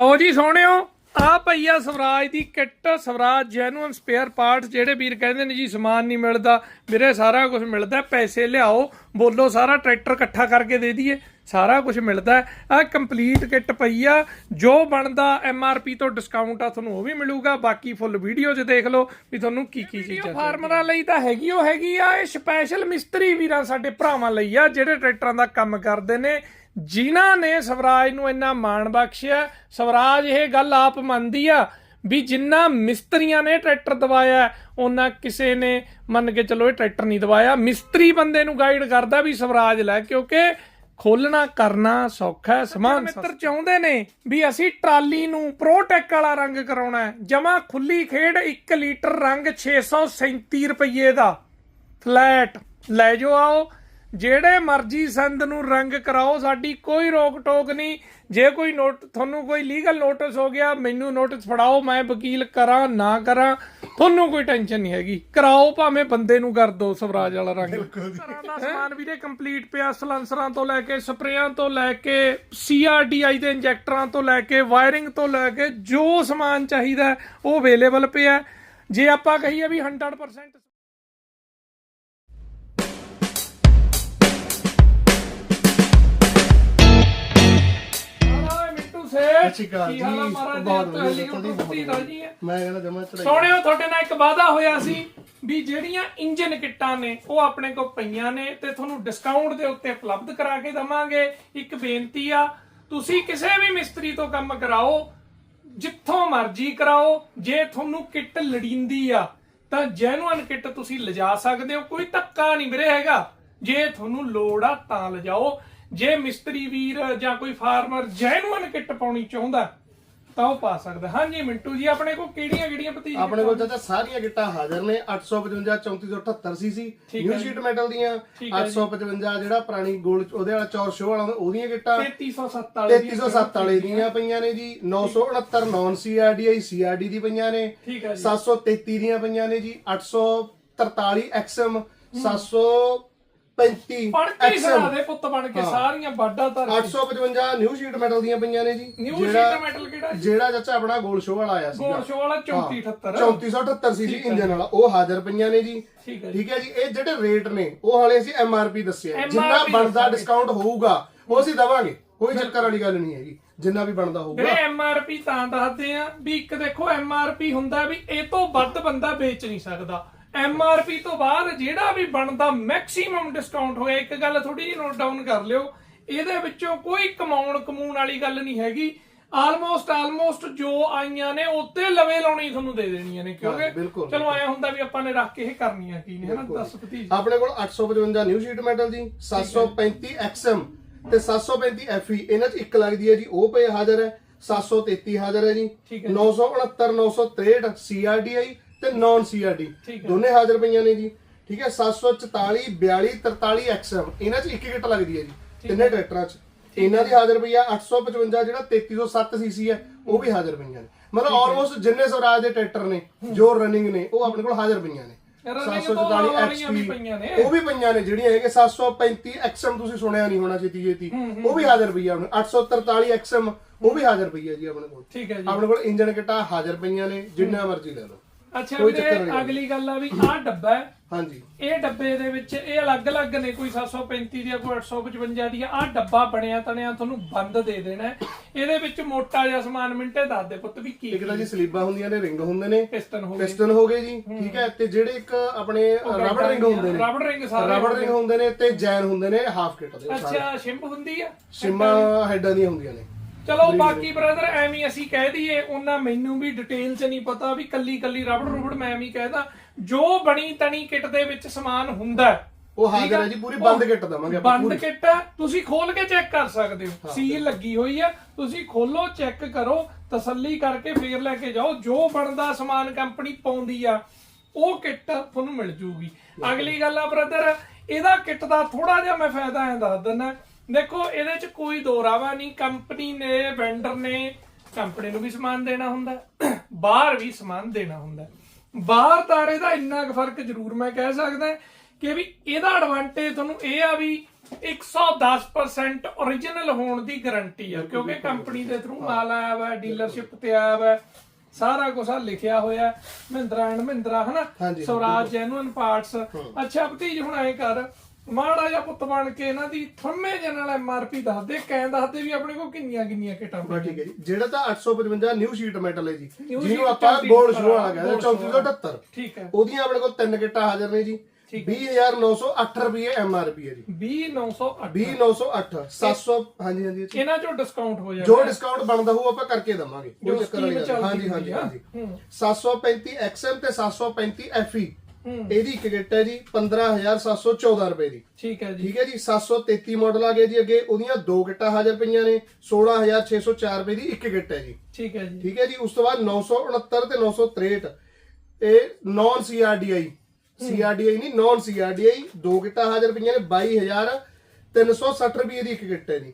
ਆਓ ਜੀ ਸੋਹਣਿਓ ਆ ਪਈਆ ਸਵਰਾਜ ਦੀ kit Swaraj genuine spare parts ਜਿਹੜੇ ਵੀਰ ਕਹਿੰਦੇ ਨੇ ਜੀ ਸਮਾਨ ਨਹੀਂ ਮਿਲਦਾ ਵੀਰੇ ਸਾਰਾ ਕੁਝ ਮਿਲਦਾ ਪੈਸੇ ਲਿਆਓ ਬੋਲੋ ਸਾਰਾ ਟਰੈਕਟਰ ਇਕੱਠਾ ਕਰਕੇ ਦੇ ਦਈਏ ਸਾਰਾ ਕੁਝ ਮਿਲਦਾ ਆ ਕੰਪਲੀਟ ਕਿੱਟ ਪਈ ਆ ਜੋ ਬਣਦਾ ਐਮਆਰਪੀ ਤੋਂ ਡਿਸਕਾਊਂਟ ਆ ਤੁਹਾਨੂੰ ਉਹ ਵੀ ਮਿਲੂਗਾ ਬਾਕੀ ਫੁੱਲ ਵੀਡੀਓ 'ਚ ਦੇਖ ਲਓ ਵੀ ਤੁਹਾਨੂੰ ਕੀ ਕੀ ਚੀਜ਼ਾਂ ਫਾਰਮਰਾਂ ਲਈ ਤਾਂ ਹੈਗੀ ਉਹ ਹੈਗੀ ਆ ਇਹ ਸਪੈਸ਼ਲ ਮਿਸਤਰੀ ਵੀਰਾਂ ਸਾਡੇ ਭਰਾਵਾਂ ਲਈ ਆ ਜਿਹੜੇ ਟਰੈਕਟਰਾਂ ਦਾ ਕੰਮ ਕਰਦੇ ਨੇ ਜਿਨ੍ਹਾਂ ਨੇ ਸਵਰਾਜ ਨੂੰ ਇੰਨਾ ਮਾਣ ਬਖਸ਼ਿਆ ਸਵਰਾਜ ਇਹ ਗੱਲ ਆਪ ਮੰਨਦੀ ਆ ਵੀ ਜਿੰਨਾ ਮਿਸਤਰੀਆਂ ਨੇ ਟਰੈਕਟਰ ਦਵਾਇਆ ਉਹਨਾਂ ਕਿਸੇ ਨੇ ਮੰਨ ਕੇ ਚਲੋ ਇਹ ਟਰੈਕਟਰ ਨਹੀਂ ਦਵਾਇਆ। ਮਿਸਤਰੀ ਬੰਦੇ ਨੂੰ ਗਾਈਡ ਕਰਦਾ ਵੀ ਸਵਰਾਜ ਲੈ ਕਿਉਂਕਿ ਖੋਲਣਾ ਕਰਨਾ ਸੌਖਾ ਹੈ। ਸਮਾਨ ਮਿੱਤਰ ਚਾਹੁੰਦੇ ਨੇ ਵੀ ਅਸੀਂ ਟਰਾਲੀ ਨੂੰ ਪ੍ਰੋਟੈਕ ਵਾਲਾ ਰੰਗ ਕਰਾਉਣਾ ਹੈ। ਜਮਾ ਖੁੱਲੀ ਖੇਡ 1 ਲੀਟਰ ਰੰਗ 637 ਰੁਪਏ ਦਾ। ਫਲੈਟ ਲੈ ਜਾਓ ਆਓ। ਜਿਹੜੇ ਮਰਜ਼ੀ ਸੰਦ ਨੂੰ ਰੰਗ ਕਰਾਓ ਸਾਡੀ ਕੋਈ ਰੋਕ ਟੋਕ ਨਹੀਂ। ਜੇ ਕੋਈ ਨੋਟ ਤੁਹਾਨੂੰ ਕੋਈ ਲੀਗਲ ਨੋਟਿਸ ਹੋ ਗਿਆ ਮੈਨੂੰ ਨੋਟਿਸ ਫੜਾਓ ਮੈਂ ਵਕੀਲ ਕਰਾਂ ਨਾ ਕਰਾਂ ਤੁਹਾਨੂੰ ਕੋਈ ਟੈਨਸ਼ਨ ਨਹੀਂ ਹੈਗੀ। ਕਰਾਓ ਭਾਵੇਂ ਬੰਦੇ ਨੂੰ ਕਰ ਦੋ ਸਵਰਾਜ ਵਾਲਾ ਰੰਗ। ਤਰ੍ਹਾਂ ਦਾ ਸਮਾਨ ਵੀਰੇ ਕੰਪਲੀਟ ਪਿਆ ਸਲੈਂਸਰਾਂ ਤੋਂ ਲੈ ਕੇ ਸਪਰੇਆਂ ਤੋਂ ਲੈ ਕੇ ਸੀਆਰਡੀਆਈ ਦੇ ਇੰਜੈਕਟਰਾਂ ਤੋਂ ਲੈ ਕੇ ਵਾਇਰਿੰਗ ਤੋਂ ਲੈ ਕੇ ਜੋ ਸਮਾਨ ਚਾਹੀਦਾ ਉਹ ਅਵੇਲੇਬਲ ਪਿਆ ਜੇ ਆਪਾਂ ਕਹੀਏ ਵੀ 100% ਸਤਿ ਸ਼੍ਰੀ ਅਕਾਲ ਕੀ ਹਾਲ ਆ ਜੀ। ਮਹਾਰਾਜ ਬਹੁਤ ਜੀ? ਵਧੀਆ, ਤੁਹਾਡੀ ਤੁਹਾਡੀ ਬਹੁਤ ਰਾਜੀ ਹੈ ਮੈਂ ਕਹਿੰਦਾ ਜਮਾ ਚੜਾਈ ਸੋਹਣਿਓ ਤੁਹਾਡੇ ਨਾਲ ਇੱਕ ਵਾਅਦਾ ਹੋਇਆ ਸੀ ਵੀ ਜਿਹੜੀਆਂ ਇੰਜਨ ਕਿੱਟਾਂ ਨੇ ਉਹ ਆਪਣੇ ਕੋਲ ਪਈਆਂ ਨੇ ਤੇ ਤੁਹਾਨੂੰ ਡਿਸਕਾਊਂਟ ਦੇ ਉੱਤੇ ਉਪਲਬਧ ਕਰਾ ਕੇ ਦਵਾਂਗੇ। ਇੱਕ ਬੇਨਤੀ ਆ ਤੁਸੀਂ ਕਿਸੇ ਵੀ ਮਿਸਤਰੀ ਤੋਂ ਕੰਮ ਕਰਾਓ ਜਿੱਥੋਂ ਮਰਜ਼ੀ ਕਰਾਓ ਜੇ ਤੁਹਾਨੂੰ ਕਿੱਟ ਲੜੀਂਦੀ ਆ ਤਾਂ ਜੈਨੂਅਨ ਕਿੱਟ ਤੁਸੀਂ ਲਿਜਾ ਸਕਦੇ ਹੋ। ਕੋਈ ਧੱਕਾ ਨਹੀਂ ਵੀਰੇ ਹੈਗਾ। ਜੇ ਤੁਹਾਨੂੰ ਲੋੜ ਆ ਤਾਂ ਲਿਜਾਓ। ਜੇ ਮਿਸਤਰੀ ਵੀਰ ਜਾਂ ਕੋਈ ਫਾਰਮਰ ਜੈਨੂਅਨ ਕਿੱਟ ਪਾਉਣੀ ਚਾਹੁੰਦਾ ਤਾਂ ਉਹ ਪਾ ਸਕਦਾ। ਹਾਂਜੀ ਮਿੰਟੂ ਜੀ ਆਪਣੇ ਕੋਲ ਕਿਹੜੀਆਂ ਕਿਹੜੀਆਂ ਪਤੀ ਆਪਣੇ ਕੋਲ ਚਾਚਾ ਸਾਰੀਆਂ ਗਿੱਟਾਂ ਹਾਜ਼ਰ ਨੇ। 855 3478 ਨਿਊ ਸ਼ੀਟ ਮੈਟਲ ਦੀਆਂ। 855 ਜਿਹੜਾ ਪੁਰਾਣੀ ਗੋਲਡ ਉਹਦੇ ਵਾਲਾ ਚੌਰ ਸ਼ੋ ਵਾਲਾ ਉਹਦੀਆਂ ਗਿੱਟਾਂ 3307 ਵਾਲੇ ਦੀਆਂ। ਪਈਆਂ ਨੇ ਜੀ। 969 ਨਾਨ ਸੀਆਰਡੀਆਈ ਸੀਆਰਡੀ ਦੀ ਪਈਆਂ ਨੇ। 733 ਦੀਆਂ ਪਈਆਂ ਨੇ ਜੀ। 843 ਐਕਸਐਮ 35 ਪੜਤੀ XM, ਦੇ ਪੁੱਤ ਬਣ ਕੇ ਹਾਂ। ਸਾਰੀਆਂ ਬਾਡਾ ਤਰ 855 ਨਿਊ ਸ਼ੀਟ ਮੈਟਲ ਦੀਆਂ ਉਹ ਹਾਲੇ ਅਸੀਂ ਐਮਆਰਪੀ ਦੱਸਿਆ ਜਿੰਨਾ ਬਣਦਾ ਡਿਸਕਾਊਂਟ ਹੋਊਗਾ ਉਹ ਅਸੀਂ ਦਵਾਂਗੇ। ਕੋਈ ਚੱਕਰ ਵਾਲੀ ਗੱਲ ਨਹੀਂ ਹੈਗੀ। ਜਿੰਨਾ ਵੀ ਬਣਦਾ ਹੋਊਗਾ। ਦੱਸਦੇ ਆ ਵੀ ਇੱਕ ਦੇਖੋ ਐਮਆਰਪੀ ਹੁੰਦਾ ਵੀ ਇਹ ਵੱਧ ਬੰਦਾ ਵੇਚ ਨਹੀਂ ਸਕਦਾ। ਐਮਆਰਪੀ ਤੋਂ ਬਾਅਦ ਜਿਹੜਾ ਵੀ ਬਣਦਾ ਮੈਕਸਿਮਮ ਡਿਸਕਾਊਂਟ ਹੋਇਆ ਇੱਕ ਗੱਲ ਥੋੜੀ ਜਿਹੀ ਨੋਟ ਡਾਊਨ ਕਰ ਲਿਓ। ਇਹਦੇ ਵਿੱਚੋਂ ਕੋਈ ਕਮਾਉਣ ਕਮੂਣ ਵਾਲੀ ਗੱਲ ਨਹੀਂ ਹੈਗੀ। ਆਲਮੋਸਟ ਆਲਮੋਸਟ ਜੋ ਆਈਆਂ ਨੇ ਉੱਤੇ ਲਵੇ ਲਾਉਣੀ ਤੁਹਾਨੂੰ ਦੇ ਦੇਣੀਆਂ ਨੇ ਕਿਉਂਕਿ ਚਲੋ ਐ ਹੁੰਦਾ ਵੀ ਆਪਾਂ ਨੇ ਰੱਖ ਕੇ ਇਹ ਕਰਨੀਆਂ ਕੀ ਨੇ ਹਨਾ? 10 ਭਤੀਜ। ਆਪਣੇ ਕੋਲ 855 ਨਿਊ ਸ਼ੀਟ ਮੈਟਲ ਜੀ 735 ਐਕਸਐਮ ਤੇ 735 ਐਫਈ ਇਹਨਾਂ 'ਚ ਇੱਕ ਲੱਗਦੀ ਹੈ ਜੀ ਉਹ ਪਏ ਹਾਜ਼ਰ ਹੈ। 733 ਹਾਜ਼ਰ ਹੈ ਜੀ। ਠੀਕ ਹੈ। 969 963 ਸੀਆਰਡੀਆਈ ਤੇ ਨਾਨ ਸੀਆਰਡੀ। ਦੋਨੇ ਹਾਜ਼ਰ ਪਈਆਂ ਨੇ ਜੀ। ਠੀਕ ਹੈ 744 42 43 ਐਕਸਐਮ ਇਹਨਾਂ 'ਚ ਇੱਕ ਗਿੱਟ ਲੱਗਦੀ ਹੈ ਜੀ ਤਿੰਨੇ ਟਰੈਕਟਰਾਂ 'ਚ। ਇਹਨਾਂ ਦੀ ਹਾਜ਼ਰ ਪਈ ਆ 855 ਜਿਹੜਾ 3307 ਸੀਸੀ ਹੈ ਉਹ ਵੀ ਹਾਜ਼ਰ ਪਈਆਂ ਨੇ। ਮਤਲਬ ਆਲਮੋਸਟ ਜਿੰਨੇ ਸਵਰਾਜ ਦੇ ਟਰੈਕਟਰ ਨੇ ਜੋ ਰਨਿੰਗ ਨੇ ਉਹ ਆਪਣੇ ਕੋਲ ਹਾਜ਼ਰ ਪਈਆਂ ਨੇ। Running ਤੋਂ ਵਾਲੀਆਂ ਵੀ ਪਈਆਂ ਨੇ। ਉਹ ਵੀ ਪਈਆਂ ਨੇ ਜਿਹੜੀਆਂ ਹੈਗੇ 735 ਐਕਸਐਮ ਤੁਸੀਂ ਸੁਣਿਆ ਨਹੀਂ ਹੋਣਾ ਛੇਤੀ ਛੇਤੀ। ਉਹ ਵੀ ਹਾਜ਼ਰ ਪਈ ਆ ਆਪਣੇ 843 ਐਕਸਐਮ ਉਹ ਵੀ ਹਾਜ਼ਰ ਪਈ ਆ ਜੀ ਆਪਣੇ ਕੋਲ। ਠੀਕ ਹੈ ਜੀ। ਆਪਣੇ ਕੋਲ ਇੰਜਨ ਕਿਟਾ ਹਾਜ਼ਰ ਪਈਆਂ ਨੇ ਜਿੰਨਾ ਮਰਜ਼ੀ ਲੈ ਲਓ। ਅੱਛਾ ਕੋਈ ਚੱਕਰ ਵੀਰੇ ਨਹੀਂ। ਅਗਲੀ ਗੱਲ ਆ ਵੀ ਆਹ ਡੱਬਾ ਹੈ। ਹਾਂਜੀ। ਇਹ ਡੱਬੇ ਦੇ ਵਿੱਚ ਇਹ ਅਲੱਗ-ਅਲੱਗ ਨੇ ਕੋਈ 735 ਦੀ ਆ, ਕੋਈ 855 ਦੀ ਆ ਆਹ ਡੱਬਾ ਬਣਿਆ ਤਣਿਆ ਤੁਹਾਨੂੰ ਬੰਦ ਦੇ ਦੇਣਾ ਹੈ। ਇਹਦੇ ਵਿੱਚ ਮੋਟਾ ਜਿਹਾ ਸਮਾਨ ਮਿੰਟੇ ਦੱਸ ਦੇ ਪੁੱਤ ਵੀ ਕੀ ਇੱਕ ਤਾਂ ਜੀ ਸਲੀਬਾਂ ਹੁੰਦੀਆਂ ਨੇ ਰਿੰਗ ਹੁੰਦੇ ਨੇ। ਪਿਸਟਨ ਹੋ ਗਏ। ਪਿਸਟਨ ਹੋ ਗਏ ਜੀ ਠੀਕ ਹੈ ਤੇ ਜਿਹੜੇ ਇੱਕ ਆਪਣੇ ਰਬੜ ਰਿੰਗ ਹੁੰਦੇ ਨੇ। ਰਬੜ ਰਿੰਗ ਸਾਰੇ ਰਬੜ ਰਿੰਗ ਹੁੰਦੇ ਨੇ ਤੇ ਜੈਨ ਹੁੰਦੇ ਨੇ ਹਾਫ ਕਿਟ ਦੇ ਅੱਛਾ ਸ਼ਿੰਪ ਹੁੰਦੀ ਆ? ਸਿਮਾ ਹੈਡਾਂ ਦੀਆਂ ਹੁੰਦੀਆਂ ਨੇ। ਚਲੋ ਬਾਕੀ ਬ੍ਰਦਰ ਐਵੇਂ ਅਸੀਂ ਕਹਿ ਦਈਏ ਉਹਨਾਂ ਮੈਨੂੰ ਵੀ ਡਿਟੇਲ ਚ ਨਹੀਂ ਪਤਾ ਵੀ ਕੱਲੀ ਕੱਲੀ ਰਬੜ ਰੁਬੜ ਮੈਂ ਐਵੇਂ ਕਹਿਦਾ। ਜੋ ਬਣੀ ਤਣੀ ਕਿਟ ਦੇ ਵਿੱਚ ਸਮਾਨ ਹੁੰਦਾ ਉਹ ਹਾਜ਼ਰ ਹੈ ਜੀ ਪੂਰੀ ਬੰਦ ਕਿਟ ਦਵਾਂਗੇ ਆਪਾਂ ਬੰਦ ਕਿੱਟ ਤੁਸੀਂ ਖੋਲ ਕੇ ਚੈੱਕ ਕਰ ਸਕਦੇ ਹੋ। ਸੀਲ ਲੱਗੀ ਹੋਈ ਹੈ ਤੁਸੀਂ ਖੋਲੋ ਚੈੱਕ ਕਰੋ ਤਸੱਲੀ ਕਰਕੇ ਫੇਰ ਲੈ ਕੇ ਜਾਓ। ਜੋ ਬਣਦਾ ਸਮਾਨ ਕੰਪਨੀ ਪਾਉਂਦੀ ਆ ਉਹ ਕਿੱਟ ਤੁਹਾਨੂੰ ਮਿਲ ਜੂਗੀ। ਅਗਲੀ ਗੱਲ ਆ ਬ੍ਰਦਰ ਇਹਦਾ ਕਿੱਟ ਦਾ ਥੋੜਾ ਜਿਹਾ ਮੈਂ ਫਾਇਦਾ ਐ ਦੱਸ ਦਿੰਦਾ। ਦੇਖੋ ਇਹਦੇ ਚ ਕੋਈ ਦੋਰਾਵਾ ਨਹੀਂ ਕੰਪਨੀ ਨੇ ਵੈਂਡਰ ਨੇ ਕੰਪਨੀ ਨੂੰ ਵੀ ਸਮਾਨ ਦੇਣਾ ਹੁੰਦਾ ਬਾਹਰ ਵੀ ਸਮਾਨ ਦੇਣਾ ਹੁੰਦਾ। ਬਾਹਰ ਤਾਰੇ ਦਾ ਇੰਨਾ ਕੁ ਫ਼ਰਕ ਜ਼ਰੂਰ ਮੈਂ ਕਹਿ ਸਕਦਾ ਕਿ ਵੀ ਇਹਦਾ ਐਡਵਾਂਟੇਜ ਤੁਹਾਨੂੰ ਇਹ ਆ ਵੀ 110% origignal ਹੋਣ ਦੀ ਗਾਰੰਟੀ ਆ ਕਿਉਂਕਿ ਕੰਪਨੀ ਦੇ ਥਰੂ ਮਾਲ ਆਇਆ ਵਾ ਡੀਲਰਸ਼ਿਪ ਤੇ ਆਇਆ ਵਾ ਸਾਰਾ ਕੁਝ ਆ ਲਿਖਿਆ ਹੋਇਆ। ਮਹਿੰਦਰਾ ਐਂਡ ਮਹਿੰਦਰਾ ਹਨਾ ਸਵਰਾਜ ਜੈਨੂਅਨ ਪਾਰਟਸ ਅੱਛਾ ਭਤੀਜ ਹੁਣ ਐ ਕਰ ਮਾੜਾ ਜਿਹਾ ਪੁੱਤ ਬਣ ਕੇ ਇਹਨਾਂ ਦੀ ਥੰਮੇ ਜਨ ਨਾਲ ਐਮਆਰਪੀ ਦੱਸ ਦੇ ਕਹਿ ਦੱਸ ਦੇ ਵੀ ਆਪਣੇ ਕੋਲ ਕਿੰਨੀਆਂ ਕਿੰਨੀਆਂ ਕਿਟਾਂ ਬਸ ਠੀਕ ਹੈ ਜੀ। ਜਿਹੜਾ ਤਾਂ 855 ਨਿਊ ਸ਼ੀਟ ਮੈਟਲ ਹੈ ਜੀ। New ਜਿਹਨੂੰ sheet ਆਪਾਂ 34 ਗੋਲਡ ਸ਼ੋ ਵਾਲਾ ਕਹਿੰਦੇ gold 3478 ਠੀਕ ਹੈ। ਉਹਦੀਆਂ ਆਪਣੇ ਕੋਲ ਤਿੰਨ ਕਿੱਟਾਂ ਹਾਜ਼ਰ ਨੇ ਜੀ। 20908 ਰੁਪਏ ਐਮਆਰਪੀ ਹੈ ਜੀ। 20908 20908 700 ਹਾਂਜੀ ਹਾਂਜੀ ਜੀ। ਇਹਨਾਂ ਚੋਂ ਡਿਸਕਾਊਂਟ ਹੋ ਜਾਣਾ ਜੋ ਡਿਸਕਾਊਂਟ ਬਣਦਾ ਹੋਊ ਆਪਾਂ ਕਰਕੇ ਦਵਾਂਗੇ। ਜੋ ਕੋਈ ਚੱਕਰ ਵਾਲੀ scheme ਗੱਲ ਚੱਲਦੀ ਹਾਂਜੀ ਹਾਂਜੀ ਆ। ਹਾਂਜੀ। ਹੂੰ। 735 XM ਤੇ 735 FE ਇਹਦੀ ਇੱਕ ਕਿੱਟ ਹੈ ਜੀ 15714 ਰੁਪਏ ਦੀ। ਠੀਕ ਹੈ ਜੀ। ਠੀਕ ਹੈ ਜੀ 733 ਮਾਡਲ ਆ ਗਿਆ ਜੀ ਅੱਗੇ ਉਹਦੀਆਂ ਦੋ ਕਿੱਟਾਂ ਹਾਜ਼ਰ ਪਈਆਂ ਨੇ 16604 ਰੁਪਏ ਦੀ ਇੱਕ ਕਿੱਟ ਹੈ ਜੀ। ਠੀਕ ਹੈ ਜੀ। ਠੀਕ ਹੈ ਜੀ ਉਸ ਤੋਂ ਬਾਅਦ 969 ਤੇ 963 ਇਹ ਨਾਨ ਸੀਆਰਡੀਆਈ ਸੀਆਰਡੀਆਈ ਨਹੀਂ ਨਾਨ ਸੀਆਰਡੀਆਈ ਦੋ ਕਿੱਟਾਂ ਹਾਜ਼ਰ ਪਈਆਂ ਨੇ 22360 ਰੁਪਏ ਦੀ ਇੱਕ ਕਿੱਟ ਹੈ ਜੀ।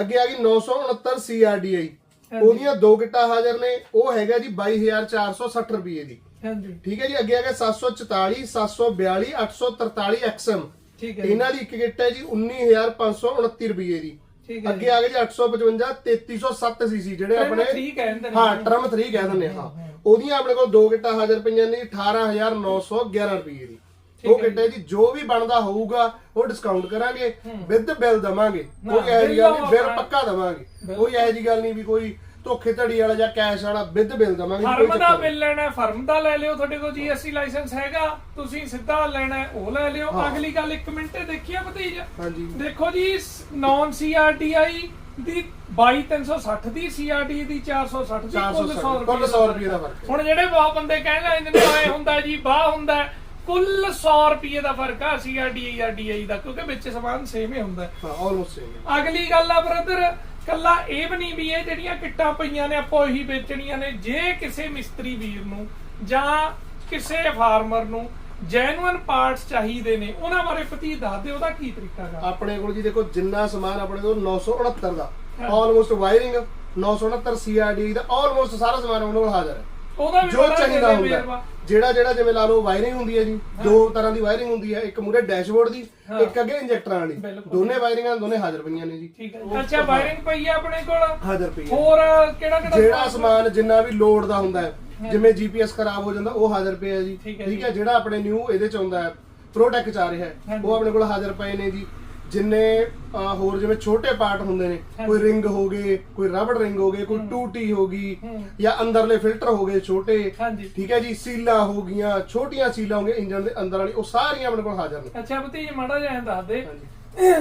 ਅੱਗੇ ਆ ਗਈ 969 ਸੀਆਰਡੀਆਈ ਉਹਦੀਆਂ ਦੋ ਕਿੱਟਾਂ ਹਾਜ਼ਰ ਨੇ ਉਹ ਹੈਗਾ ਜੀ 22460 ਰੁਪਏ ਦੀ। ਹਾਂਜੀ। ਠੀਕ ਹੈ ਜੀ ਅੱਗੇ ਆ ਗਿਆ 744 742 843 XM ਠੀਕ ਹੈ ਜੀ, ਇਹਨਾਂ ਦੀ ਇੱਕ ਕਿੱਟ ਹੈ ਜੀ 19529 ਰੁਪਏ ਦੀ। ਠੀਕ ਹੈ ਅੱਗੇ ਆ ਜੀ 855 3307 ਸੀਸੀ ਜਿਹੜੇ ਆਪਣੇ ਠੀਕ ਹਾਂ ਟਰਮ 3 ਕਹਿ ਦਿੰਦੇ ਹਾਂ। ਉਹਦੀਆਂ ਆਪਣੇ ਕੋਲ ਦੋ ਕਿੱਟਾਂ ਹਾਜ਼ਰ ਪਈਆਂ ਨੇ 18911 ਰੁਪਏ ਦੀ। ਉਹ ਕਿੱਟ ਹੈ ਜੀ ਜੋ। ਵੀ ਬਣਦਾ ਹੋਊਗਾ ਉਹ ਡਿਸਕਾਊਂਟ ਕਰਾਂਗੇ ਵਿਦ ਬਿੱਲ ਦਵਾਂਗੇ। ਕੋਈ ਇਹੋ ਜਿਹੀ ਗੱਲ ਨਹੀਂ ਬਿੱਲ ਪੱਕਾ ਦਵਾਂਗੇ। ਕੋਈ ਇਹੋ ਜਿਹੀ ਗੱਲ ਨਹੀਂ ਵੀ ਕੋਈ ਧੋਖੇ ਧੜੀ ਵਾਲਾ ਜਾਂ ਕੈਸ਼ ਵਾਲਾ ਵਿਦ ਬਿੱਲ ਦਵਾਂਗੇ ਕੋਈ ਫਰਮ ਦਾ ਚੱਕਰ। ਬਿੱਲ ਲੈਣਾ ਹੈ, ਫਰਮ ਦਾ ਲੈ ਲਿਓ ਤੁਹਾਡੇ ਕੋਲ ਜੀਐਸਟੀ ਲਾਇਸੈਂਸ ਹੈਗਾ ਤੁਸੀਂ ਸਿੱਧਾ ਲੈਣਾ ਹੈ, ਉਹ ਲੈ ਲਿਓ। ਅਗਲੀ ਗੱਲ 1 ਮਿੰਟ ਦੇਖੀਏ ਭਤੀਜ। ਹਾਂਜੀ। ਦੇਖੋ ਜੀ ਨਾਨ ਸੀਆਰਟੀਆਈ ਦੀ 22360 ਦੀ ਸੀਆਰਟੀ ਦੀ 460 ਦੀ ਕੁੱਲ 100 460 ਕੁੱਲ ਰੁਪਏ 100 ਰੁਪਏ ਦਾ ਫ਼ਰਕ ਹੈ। ਹੁਣ ਜਿਹੜੇ ਬਹੁਤ ਬੰਦੇ ਕਹਿਣ ਲੱਗ ਜਾਂਦੇ ਨੇ ਆਏ ਹੁੰਦਾ ਜੀ ਬਾਹ ਹੁੰਦਾ ਹੈ, ਕੁੱਲ 100 ਰੁਪਏ ਦਾ ਫ਼ਰਕ ਆ ਸੀਆਰਡੀਆਈ ਆਰਡੀਆਈ ਦਾ ਕਿਉਂਕਿ ਵਿੱਚ ਸਮਾਨ ਸੇਮ ਹੀ ਹੁੰਦਾ ਹੈ। ਹਾਂ ਆਲਮੋਸਟ ਸੇਮ ਅਗਲੀ ਗੱਲ ਆ ਬ੍ਰਦਰ ਕੱਲਾ ਇਹ ਵੀ ਨਹੀਂ ਵੀ ਇਹ ਜਿਹੜੀਆਂ ਕਿੱਟਾਂ ਪਈਆਂ ਨੇ ਆਪਾਂ ਉਹੀ ਵੇਚਣੀਆਂ ਨੇ ਜੇ ਕਿਸੇ ਮਿਸਤਰੀ ਵੀਰ ਨੂੰ ਜਾਂ ਕਿਸੇ ਫਾਰਮਰ ਨੂੰ ਜੈਨੂਅਨ ਪਾਰਟਸ ਚਾਹੀਦੇ ਨੇ ਉਹਨਾਂ ਬਾਰੇ ਪਤੀ ਦੱਸ ਦੇ ਉਹਦਾ ਕੀ ਤਰੀਕਾ ਹੈ ਆਪਣੇ ਕੋਲ ਜੀ ਦੇਖੋ ਜਿੰਨਾ ਸਮਾਨ ਆਪਣੇ ਕੋਲ 969 ਦਾ। ਆਲਮੋਸਟ ਵਾਇਰਿੰਗ 969 ਸੀਆਰਡੀ ਦਾ ਆਲਮੋਸਟ ਸਾਰਾ ਸਮਾਨ ਆਪਣੇ ਕੋਲ ਹਾਜ਼ਰ ਹੈ। ਉਹਦਾ ਵੀ ਜੋ ਚਾਹੀਦਾ ਹੁੰਦਾ। ਜਿਹੜਾ ਜਿਹੜਾ ਜਿਵੇਂ ਲਾ ਲਓ ਵਾਇਰਿੰਗ ਹੁੰਦੀ ਹੈ ਜੀ ਦੋ ਤਰ੍ਹਾਂ ਦੀ ਵਾਇਰਿੰਗ ਹੁੰਦੀ ਹੈ ਇੱਕ ਮੂਰੇ ਡੈਸ਼ਬੋਰਡ ਦੀ ਇੱਕ ਅੱਗੇ ਇੰਜੈਕਟਰਾਂ ਵਾਲੀ। ਦੋਨੇ ਵਾਇਰਿੰਗਾਂ ਦੋਨੇ ਹਾਜ਼ਰ ਪਈਆਂ ਨੇ ਜੀ। ਠੀਕ ਹੈ ਅੱਛਾ ਵਾਇਰਿੰਗ ਪਈ ਆ ਆਪਣੇ ਕੋਲ? ਹਾਜ਼ਰ ਪਈ ਹੈ। ਹੋਰ ਕਿਹੜਾ ਕਿਹੜਾ ਜਿਹੜਾ ਸਮਾਨ? ਜਿੰਨਾ ਵੀ ਲੋਡ ਦਾ ਹੁੰਦਾ ਹੈ ਜਿਵੇਂ ਜੀਪੀਐਸ ਖਰਾਬ ਹੋ ਜਾਂਦਾ ਉਹ ਹਾਜ਼ਰ ਪਿਆ ਜੀ। ਠੀਕ ਹੈ ਹੈ ਜਿਹੜਾ ਆਪਣੇ ਨਿਊ ਇਹਦੇ ਚ ਆਉਂਦਾ ਹੈ ਪ੍ਰੋਟੈਕ ਚ ਆ ਰਿਹਾ ਹੈ ਉਹ ਆਪਣੇ ਕੋਲ ਹਾਜ਼ਰ ਪਏ ਨੇ ਜੀ। ਜਿੰਨੇ ਅਹ, ਹੋਰ ਜਿਵੇਂ ਛੋਟੇ ਪਾਰਟ ਹੁੰਦੇ ਨੇ ਕੋਈ ਰਿੰਗ ਹੋ ਗਏ ਕੋਈ ਰਬੜ ਰਿੰਗ ਹੋ ਗਏ ਕੋਈ ਟੂਟੀ ਹੋ ਗਈ ਜਾਂ ਅੰਦਰਲੇ ਫਿਲਟਰ ਹੋ ਗਏ ਛੋਟੇ ਹਾਂਜੀ। ਠੀਕ ਹੈ ਜੀ ਸੀਲਾਂ ਹੋ ਗਈਆਂ ਛੋਟੀਆਂ ਸੀਲਾਂ ਹੋ ਗਈਆਂ ਇੰਜਨ ਦੇ ਅੰਦਰ ਵਾਲੀ ਉਹ ਸਾਰੀਆਂ ਆਪਣੇ ਕੋਲ ਹਾਜ਼ਰ ਨੇ। ਅੱਛਾ ਭਤੀਜ ਮਾੜਾ ਜਿਹਾ ਐਂ ਦੱਸ ਦੇ ਹਾਂਜੀ।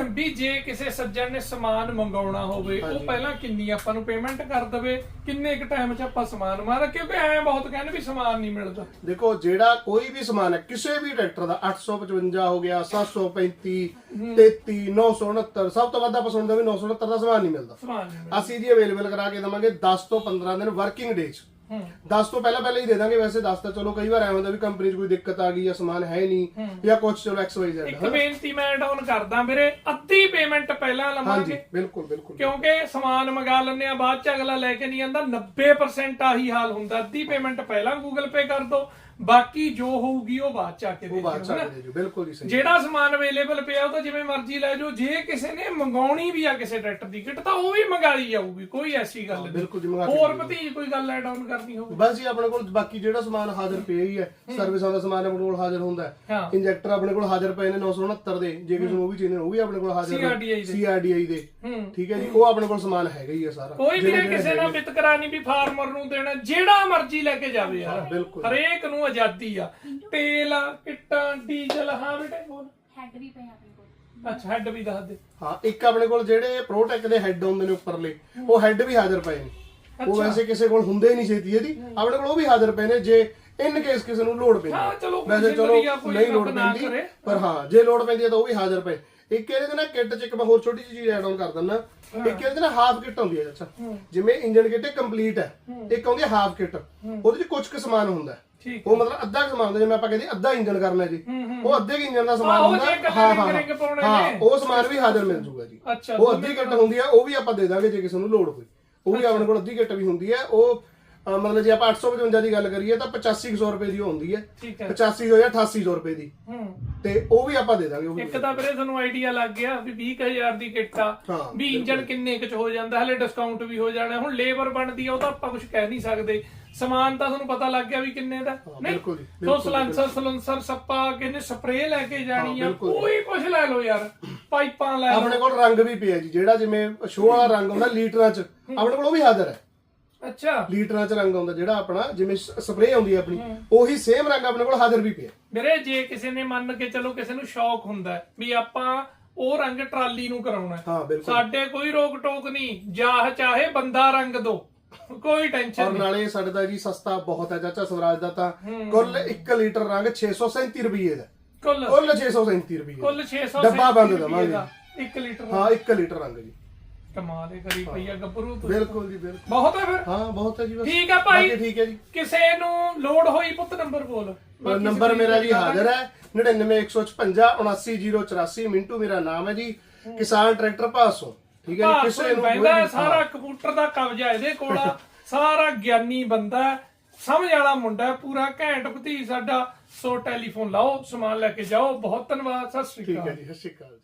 ਵੀ ਜੇ ਕਿਸੇ ਸੱਜਣ ਨੇ ਸਮਾਨ ਮੰਗਾਉਣਾ ਹੋਵੇ ਉਹ। ਪਹਿਲਾਂ ਕਿੰਨੀ ਆਪਾਂ ਨੂੰ ਪੇਮੈਂਟ ਕਰ ਦਵੇ ਕਿੰਨੇ ਕੁ ਟਾਈਮ 'ਚ ਆਪਾਂ ਸਮਾਨ ਮਾਰਾ ਕਿਉਂਕਿ ਐ ਬਹੁਤ ਕਹਿੰਦੇ ਵੀ ਸਮਾਨ ਨਹੀਂ ਮਿਲਦਾ। ਦੇਖੋ ਜਿਹੜਾ ਕੋਈ ਵੀ ਸਮਾਨ ਹੈ ਕਿਸੇ ਵੀ ਟਰੈਕਟਰ ਦਾ 855 ਹੋ ਗਿਆ 735 33 969 ਸਭ ਤੋਂ ਵੱਧ ਆਪਾਂ ਸੁਣਦੇ ਵੀ 969 ਦਾ ਸਮਾਨ ਨਹੀਂ ਮਿਲਦਾ। ਅਸੀਂ ਜੀ ਅਵੇਲੇਬਲ ਕਰਾ ਕੇ ਦਵਾਂਗੇ 10 ਤੋਂ 15 ਦਿਨ ਵਰਕਿੰਗ ਡੇਜ਼ 10 ਤੋਂ ਪਹਿਲਾਂ ਪਹਿਲਾਂ ਹੀ ਦੇ ਦਾਂਗੇ ਵੈਸੇ 10 ਤਾਂ ਚਲੋ ਕਈ ਵਾਰ ਐਵੇਂ ਹੁੰਦਾ ਵੀ ਕੰਪਨੀ 'ਚ ਕੋਈ ਦਿੱਕਤ ਆ ਗਈ ਜਾਂ ਸਮਾਨ ਹੈ ਨਹੀਂ ਜਾਂ ਕੁਝ ਚਲੋ ਐਕਸ ਵਾਈ ਇੱਕ ਜ਼ੈਡ ਬੇਨਤੀ ਮੈਂ ਡਾਊਨ ਕਰਦਾ ਵੀਰੇ ਅੱਧੀ ਪੇਮੈਂਟ ਪਹਿਲਾਂ ਲਵਾਂਗੇ। ਬਿਲਕੁਲ ਬਿਲਕੁਲ। ਕਿਉਂਕਿ ਸਮਾਨ ਮੰਗਾ ਲੈਂਦੇ ਆ ਬਾਅਦ ਚ ਅਗਲਾ ਲੈ ਕੇ ਨਹੀਂ ਆਂਦਾ 90% ਆਹੀ ਹਾਲ ਹੁੰਦਾ ਅੱਧੀ ਪੇਮੈਂਟ ਪਹਿਲਾਂ ਗੂਗਲ ਪੇ ਕਰ ਦੋ ਬਾਕੀ ਜੋ ਹੋਊਗੀ ਉਹ ਬਾਅਦ ਚ ਆ ਕੇ ਦੇ ਉਹ ਦਿਓ, ਹਨਾ? ਦੇ ਜੋ ਬਿਲਕੁਲ ਜੀ ਸਹੀ ਜਿਹੜਾ ਸਮਾਨ ਅਵੇਲੇਬਲ ਪਿਆ ਉਹ ਤਾਂ ਜਿਵੇਂ ਮਰਜ਼ੀ ਲੈ ਜਾਓ ਜੇ ਕਿਸੇ ਨੇ ਮੰਗਾਉਣੀ ਵੀ ਆ ਕਿਸੇ ਟਰੈਕਟਰ ਦੀ ਕਿਟ ਤਾਂ ਉਹ ਵੀ ਮੰਗਾਈ ਜਾਊਗੀ ਕੋਈ ਐਸੀ ਗੱਲ ਨਹੀਂ। ਬਿਲਕੁਲ ਜੀ ਮੰਗਾ ਕੇ ਹੋਰ ਭਤੀਜ ਕੋਈ ਗੱਲ ਐਡ ਆਨ ਕਰਨੀ ਹੋਵੇ ਬਸ ਜੀ ਆਪਣੇ ਕੋਲ ਬਾਕੀ ਜਿਹੜਾ ਸਮਾਨ ਹਾਜ਼ਰ ਪਿਆ ਹੀ ਹੈ ਸਰਵਿਸਾਂ ਦਾ ਸਮਾਨ ਆਪਣੇ ਕੋਲ ਹਾਜ਼ਰ ਹੁੰਦਾ ਹੈ। ਹਾਂ। ਇੰਜੈਕਟਰ ਆਪਣੇ ਕੋਲ ਹਾਜ਼ਰ ਪਏ ਨੇ 969 ਦੇ ਜੇ ਕਿਸੇ ਨੂੰ ਉਹ ਵੀ ਚਾਹੀਦੇ ਨੇ ਉਹ ਵੀ ਆਪਣੇ ਕੋਲ ਹਾਜ਼ਰ CRDI ਦੇ। CRDI ਦੇ। ਹੂੰ। ਠੀਕ ਹੈ ਜੀ ਉਹ ਆਪਣੇ ਕੋਲ ਸਮਾਨ ਹੈਗਾ ਹੀ ਹੈ ਸਾਰਾ। ਕੋਈ ਵੀ ਜਿਹੜੇ- ਕਿਸੇ ਨਾਲ ਵਿਤਕਰਾ ਨਹੀਂ ਵੀ ਫਾਰਮਰ ਨੂੰ ਦੇਣਾ ਜਿਹੜਾ ਮਰਜ਼ੀ ਲੈ ਕੇ ਜਾਵੇ ਯਾਰ। ਬਿਲਕੁਲ। ਹਰੇਕ ਨੂੰ ਆਜ਼ਾਦੀ ਆ। ਤੇਲ ਕਿੱਟਾਂ ਡੀਜ਼ਲ ਹਾਂ ਬੇਟੇ ਬੋਲ। ਹੈਡ ਵੀ ਪਏ ਆਪਣੇ ਕੋਲ। ਅੱਛਾ ਹੈਡ ਵੀ ਦੱਸ ਦੇ। ਹਾਂ ਇੱਕ ਆਪਣੇ ਕੋਲ ਜਿਹੜੇ ਪ੍ਰੋਟੈਕ ਦੇ ਹੈੱਡ ਹੁੰਦੇ ਨੇ ਉੱਪਰਲੇ ਉਹ ਹੈੱਡ ਵੀ ਹਾਜ਼ਰ ਪਏ ਨੇ। ਉਹ ਵੈਸੇ ਕਿਸੇ ਕੋਲ ਹੁੰਦੇ ਹੀ ਨਹੀਂ ਛੇਤੀ ਇਹਦੀ। ਆਪਣੇ ਕੋਲ ਉਹ ਵੀ ਹਾਜ਼ਰ ਪਏ ਨੇ ਜੇ ਇਨ ਕੇਸ ਕਿਸੇ ਨੂੰ ਲੋੜ ਪੈਂਦੀ। ਹਾਂ, ਚਲੋ ਵੈਸੇ ਚਲੋ ਵਧੀਆ, ਕੋਈ ਨਹੀਂ ਲੋੜ ਰੱਬ ਨਾ ਪੈਂਦੀ ਕਰੇ। ਪਰ ਹਾਂ ਜੇ ਲੋੜ ਪੈਂਦੀ ਹੈ ਤਾਂ ਉਹ ਵੀ ਹਾਜ਼ਰ ਪਏ। ਇੱਕ ਇਹਦੇ ਤੇ ਨਾ ਕਿੱਟ ਚ ਇੱਕ ਮੈਂ ਹੋਰ ਛੋਟੀ ਜਿਹੀ ਚੀਜ਼ ਐਡ ਆਨ ਕਰ ਦਿੰਦਾ ਇੱਕ ਇਹਦੇ ਨਾਲ ਹਾਫ ਕਿੱਟ ਹੁੰਦੀ ਹੈ ਅੱਛਾ। ਜਿਵੇਂ ਇੰਜਨ ਕਿੱਟ ਕੰਪਲੀਟ ਹੈ। ਇੱਕ ਆਉਂਦੀ ਹੈ ਹਾਫ ਕਿੱਟ। ਉਹਦੇ ਚ ਕੁਝ ਕੁ ਸਮਾਨ ਹੁੰਦਾ ਹੈ। ਉਹ ਮਤਲਬ ਅੱਧਾ ਸਮਾਨ ਹੁੰਦਾ ਜਿਵੇਂ ਆਪਾਂ ਕਹਿੰਦੇ ਅੱਧਾ ਇੰਜਨ ਕਰਨਾ ਜੀ। ਉਹ ਅੱਧੇ ਇੰਜਨ ਦਾ ਸਮਾਨ ਹੁੰਦਾ। ਹਾਂ ਹਾਂ ਹਾਂ। ਉਹ ਸਮਾਨ ਵੀ ਹਾਜ਼ਰ ਮਿਲ ਜੂਗਾ ਜੀ। ਉਹ ਅੱਧੀ ਕਿੱਟ ਹੁੰਦੀ ਆ ਉਹ ਵੀ ਆਪਾਂ ਦੇ ਦਾਂਗੇ ਜੇ ਕਿਸੇ ਨੂੰ ਲੋੜ ਹੋਈ। ਉਹ ਵੀ ਆਪਣੇ ਕੋਲ ਅੱਧੀ ਕਿੱਟ ਵੀ ਹੁੰਦੀ ਹੈ ਉਹ ਮਤਲਬ ਜੇ ਆਪਾਂ 855 ਦੀ ਗੱਲ ਕਰੀਏ ਤਾਂ 8500 ਰੁਪਏ ਦੀ ਉਹ ਹੁੰਦੀ ਹੈ। ਠੀਕ ਹੈ। 8500 ਜਾਂ 8800 ਰੁਪਏ ਦੀ। ਹੂੰ। ਤੇ ਉਹ ਵੀ ਆਪਾਂ ਦੇ ਦਾਂਗੇ ਉਹ ਵੀ ਇੱਕ ਤਾਂ ਵੀਰੇ ਤੁਹਾਨੂੰ ਆਈਡੀਆ ਲੱਗ ਗਿਆ ਵੀ 20000 ਦੀ ਕਿੱਟ ਆ। ਵੀ ਇੰਜਨ ਕਿੰਨੇ ਕੁ ਚ ਹੋ ਜਾਂਦਾ ਹਲੇ ਡਿਸਕਾਊਂਟ ਵੀ ਹੋ ਜਾਣਾ ਹੁਣ ਲੇਬਰ ਬਣਦੀ ਆ ਉਹ ਤਾਂ ਆਪਾਂ ਕੁਝ ਕਹਿ ਨਹੀਂ ਸਕਦੇ। ਸਮਾਨ ਤਾਂ ਤੁਹਾਨੂੰ ਪਤਾ ਲੱਗ ਗਿਆ ਵੀ ਕਿੰਨੇ ਦਾ ਬਿਲਕੁਲ ਜੀ, ਸੋ ਸਲੈਂਸਰ ਸਲੈਂਸਰ ਸੱਪਾ ਕਿੰਨੇ ਸਪਰੇਅ ਲੈ ਕੇ ਜਾਣੀ ਆ। ਕੋਈ ਕੁਝ ਲੈ ਲਓ ਯਾਰ ਪਾਈਪਾਂ ਲੈ ਆਪਣੇ ਕੋਲ ਰੰਗ ਵੀ ਪਿਆ ਜੀ ਜਿਹੜਾ ਜਿਵੇਂ ਸ਼ੋਅ ਵਾਲਾ ਰੰਗ ਹੁੰਦਾ ਲੀਟਰਾਂ 'ਚ ਆਪਣੇ ਕੋਲ ਉਹ ਵੀ ਹਾਜ਼ਰ ਹੈ। ਅੱਛਾ। ਲੀਟਰਾਂ 'ਚ ਰੰਗ ਆਉਂਦਾ ਜਿਹੜਾ ਆਪਣਾ ਜਿਵੇਂ ਸਪਰੇਅ ਆਉਂਦੀ ਹੈ ਆਪਣੀ ਉਹੀ ਸੇਮ ਰੰਗ ਆਪਣੇ ਕੋਲ ਹਾਜ਼ਰ ਵੀ ਪਿਆ। ਵੀਰੇ ਜੇ ਕਿਸੇ ਨੇ ਮੰਨ ਕੇ ਚਲੋ ਕਿਸੇ ਨੂੰ ਸ਼ੌਕ ਹੁੰਦਾ ਵੀ ਆਪਾਂ ਉਹ ਰੰਗ ਟਰਾਲੀ ਨੂੰ ਕਰਾਉਣਾ ਹੈ। ਬਿਲਕੁਲ। ਸਾਡੇ ਕੋਈ ਰੋਕ ਟੋਕ ਨਹੀਂ ਜਾਹ ਚਾਹੇ ਬੰਦਾ ਰੰਗ ਦੋ ਕੋਈ ਟੈਨਸ਼ਨ ਔਰ ਨਹੀਂ। ਨਾਲੇ ਸਾਡੇ ਦਾ ਜੀ ਸਸਤਾ ਬਹੁਤ ਹੈ ਚਾਚਾ ਸਵਰਾਜ ਦਾ ਤਾਂ ਕੁੱਲ 1 ਲੀਟਰ ਰੰਗ 637 ਰੁਪਏ ਦਾ। ਕੁੱਲ। ਕੁੱਲ 637 ਰੁਪਏ ਕੁੱਲ 600 ਡੱਬਾ ਬੰਦ ਦਵਾਂਗੇ। 1 ਲੀਟਰ ਹਾਂ 1 ਲੀਟਰ ਰੰਗ ਜੀ। ਕਮਾਲ ਹੀ ਕਰੀ ਪਈ ਆ ਗੱਭਰੂ ਤੂੰ ਬਿਲਕੁਲ ਜੀ ਬਿਲਕੁਲ। ਬਹੁਤ ਹੈ ਫਿਰ? ਹਾਂ ਬਹੁਤ ਹੈ ਜੀ ਬਸ। ਠੀਕ ਆ ਭਾਈ। ਬਾਕੀ ਠੀਕ ਹੈ ਜੀ। ਕਿਸੇ ਨੂੰ ਲੋਡ ਹੋਈ ਪੁੱਤ ਨੰਬਰ ਬੋਲ। ਬਾਕੀ ਨੰਬਰ ਮੇਰਾ ਜੀ ਹਾਜ਼ਰ ਹੈ। 99156 79084 ਮਿੰਟੂ ਮੇਰਾ ਨਾਮ ਹੈ ਜੀ। ਕਿਸਾਨ ਟਰੈਕਟਰ ਪਾਸੋਂ ਠੀਕ ਹੈ ਜੀ ਭਾਰਤ ਕਿਸੇ ਨੂੰ ਕੋਈ ਬਹਿੰਦਾ ਹੈ, ਸਾਰਾ ਕੰਪਿਊਟਰ ਦਾ ਕਬਜ਼ਾ ਇਹਦੇ ਕੋਲ ਆ। ਸਾਰਾ ਗਿਆਨੀ ਬੰਦਾ ਹੈ, ਸਮਝ ਵਾਲਾ ਮੁੰਡਾ ਹੈ, ਪੂਰਾ ਘੈਂਟ ਭਤੀ ਸਾਡਾ। ਸੋ ਟੈਲੀਫੋਨ ਲਾਓ ਸਮਾਨ ਲੈ ਕੇ ਜਾਓ। ਬਹੁਤ ਧੰਨਵਾਦ ਸਤਿ ਸ਼੍ਰੀ ਠੀਕ ਅਕਾਲ। ਹੈ ਜੀ ਸਤਿ ਸ਼੍ਰੀ ਅਕਾਲ ਜੀ।